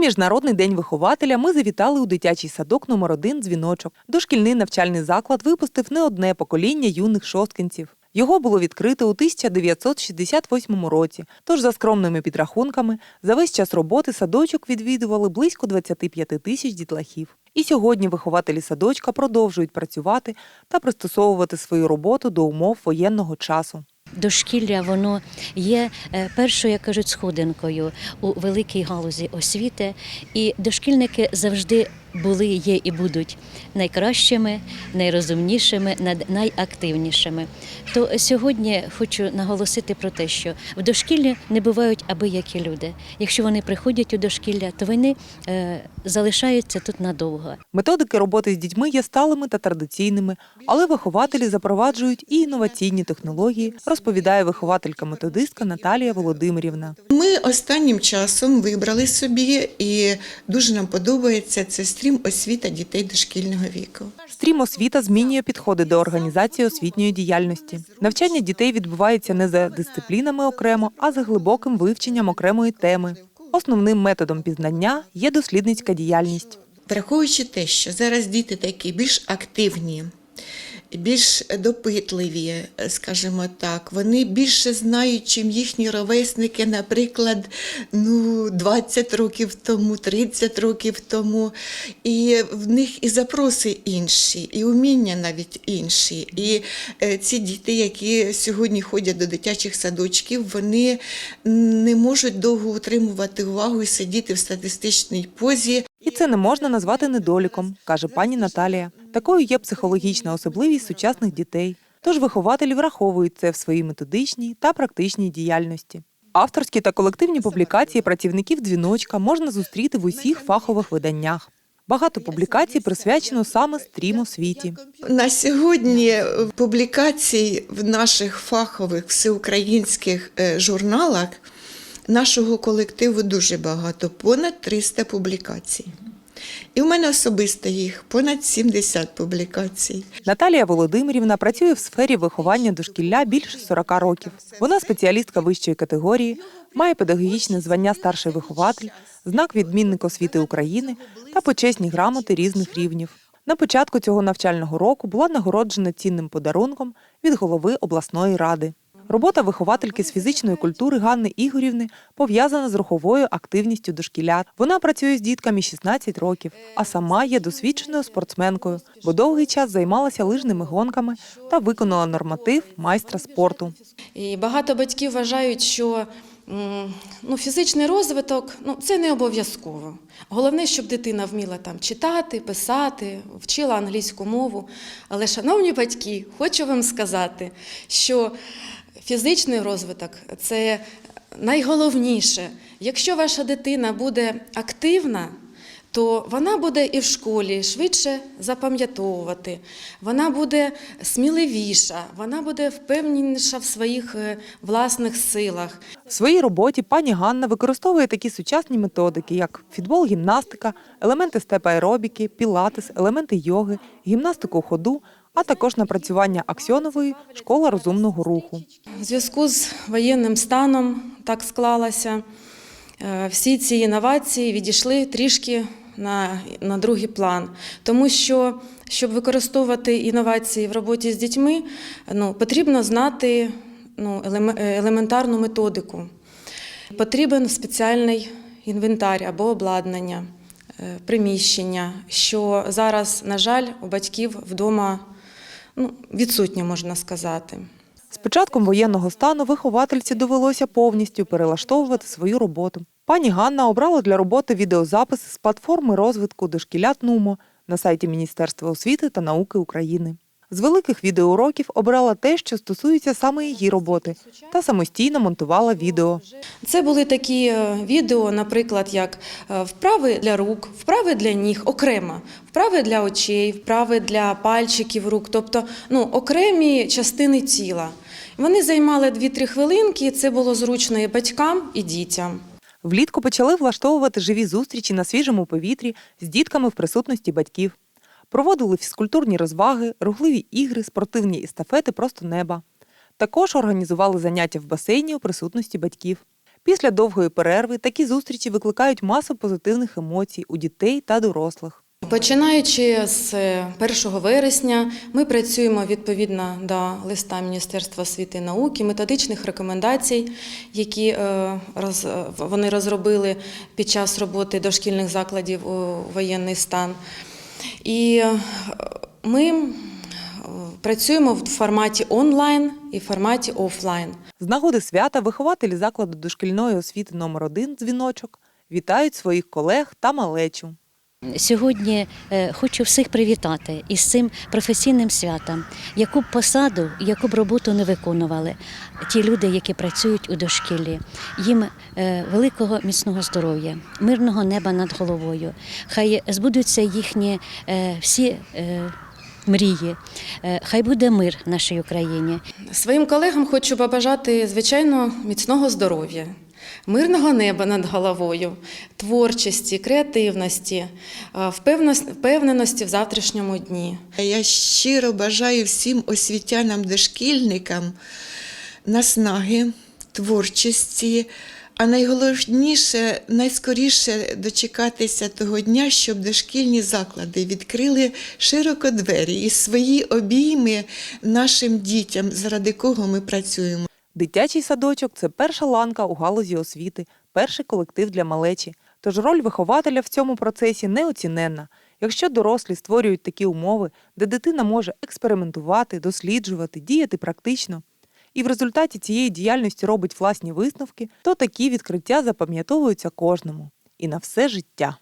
Міжнародний день вихователя ми завітали у дитячий садок номер 1 дзвіночок. Дошкільний навчальний заклад випустив не одне покоління юних шосткинців. Його було відкрито у 1968 році. Тож, за скромними підрахунками, за весь час роботи садочок відвідували близько 25 тисяч дітлахів. І сьогодні вихователі садочка продовжують працювати та пристосовувати свою роботу до умов воєнного часу. Дошкілля воно є е, першою, як кажуть, сходинкою у великій галузі освіти, і дошкільники завжди були, є і будуть найкращими, найрозумнішими, над- найактивнішими. То сьогодні хочу наголосити про те, що в дошкіллі не бувають абиякі люди. Якщо вони приходять у дошкілля, то вони е, залишаються тут надовго. Методики роботи з дітьми є сталими та традиційними, але вихователі запроваджують і інноваційні технології, розповідає вихователька-методистка Наталія Володимирівна. Ми останнім часом вибрали собі, і дуже нам подобається це стрім освіта дітей дошкільного віку. Стрім освіта змінює підходи до організації освітньої діяльності. Навчання дітей відбувається не за дисциплінами окремо, а за глибоким вивченням окремої теми. Основним методом пізнання є дослідницька діяльність. Враховуючи те, що зараз діти такі більш активні, більш допитливі, скажімо так, вони більше знають, чим їхні ровесники, наприклад, ну, 20 років тому, 30 років тому. І в них і запроси інші, і уміння навіть інші. І е, ці діти, які сьогодні ходять до дитячих садочків, вони не можуть довго утримувати увагу і сидіти в статистичній позі. І це не можна назвати недоліком, каже пані Наталія. Такою є психологічна особливість сучасних дітей. Тож вихователі враховують це в своїй методичній та практичній діяльності. Авторські та колективні публікації працівників дзвіночка можна зустріти в усіх фахових виданнях. Багато публікацій присвячено саме стрім освіті. На сьогодні публікацій в наших фахових всеукраїнських е, журналах нашого колективу дуже багато, понад 300 публікацій. І в мене особисто їх понад 70 публікацій. Наталія Володимирівна працює в сфері виховання дошкілля більше 40 років. Вона спеціалістка вищої категорії, має педагогічне звання старший вихователь, знак відмінник освіти України та почесні грамоти різних рівнів. На початку цього навчального року була нагороджена цінним подарунком від голови обласної ради. Робота виховательки з фізичної культури Ганни Ігорівни пов'язана з руховою активністю дошкілят. Вона працює з дітками 16 років, а сама є досвідченою спортсменкою, бо довгий час займалася лижними гонками та виконала норматив майстра спорту. І багато батьків вважають, що ну, фізичний розвиток ну, це не обов'язково. Головне, щоб дитина вміла там читати, писати, вчила англійську мову. Але, шановні батьки, хочу вам сказати, що фізичний розвиток це найголовніше. Якщо ваша дитина буде активна, то вона буде і в школі швидше запам'ятовувати, вона буде сміливіша, вона буде впевненіша в своїх е, власних силах. В своїй роботі пані Ганна використовує такі сучасні методики, як фітбол-гімнастика, елементи степ-аеробіки, пілатес, елементи йоги, гімнастику ходу, а також напрацювання аксьонової школа розумного руху. У зв'язку з воєнним станом так склалося. е, Всі ці інновації відійшли трішки на, на другий план, тому що щоб використовувати інновації в роботі з дітьми, ну, потрібно знати ну, е, елементарну методику. Потрібен спеціальний інвентар або обладнання, е, приміщення, що зараз, на жаль, у батьків вдома ну, відсутнє, можна сказати. З початком воєнного стану виховательці довелося повністю перелаштовувати свою роботу. Пані Ганна обрала для роботи відеозаписи з платформи розвитку дошкілят НУМО на сайті Міністерства освіти та науки України. З великих відеоуроків обрала те, що стосується саме її роботи, та самостійно монтувала відео. Це були такі е, відео, наприклад, як е, вправи для рук, вправи для ніг, окремо, вправи для очей, вправи для пальчиків рук, тобто ну, окремі частини тіла. Вони займали 2-3 хвилинки, це було зручно і батькам, і дітям. Влітку почали влаштовувати живі зустрічі на свіжому повітрі з дітками в присутності батьків. Проводили фізкультурні розваги, рухливі ігри, спортивні естафети просто неба. Також організували заняття в басейні у присутності батьків. Після довгої перерви такі зустрічі викликають масу позитивних емоцій у дітей та дорослих. Починаючи з е, 1 вересня, ми працюємо відповідно до листа Міністерства освіти і науки, методичних рекомендацій, які е, е, вони розробили під час роботи дошкільних закладів у воєнний стан. І е, ми працюємо в форматі онлайн і в форматі офлайн. З нагоди свята вихователі закладу дошкільної освіти номер 1 дзвіночок вітають своїх колег та малечу. Сьогодні е, хочу всіх привітати із цим професійним святом, яку б посаду, яку б роботу не виконували ті люди, які працюють у дошкіллі. Їм е, великого міцного здоров'я, мирного неба над головою. Хай збудуться їхні е, всі мрії. Хай буде мир нашій Україні. Своїм колегам хочу побажати, звичайно, міцного здоров'я, мирного неба над головою, творчості, креативності, е, впевненості- впевненості в завтрашньому дні. Я щиро бажаю всім освітянам, дошкільникам наснаги, творчості, а найголовніше, найскоріше дочекатися того дня, щоб дошкільні заклади відкрили широко двері і свої обійми нашим дітям, заради кого ми працюємо. Дитячий садочок це перша ланка у галузі освіти, перший колектив для малечі. Тож роль вихователя в цьому процесі неоціненна. Якщо дорослі створюють такі умови, де дитина може експериментувати, досліджувати, діяти практично, і в результаті цієї діяльності робить власні висновки, то такі відкриття запам'ятовуються кожному і на все життя.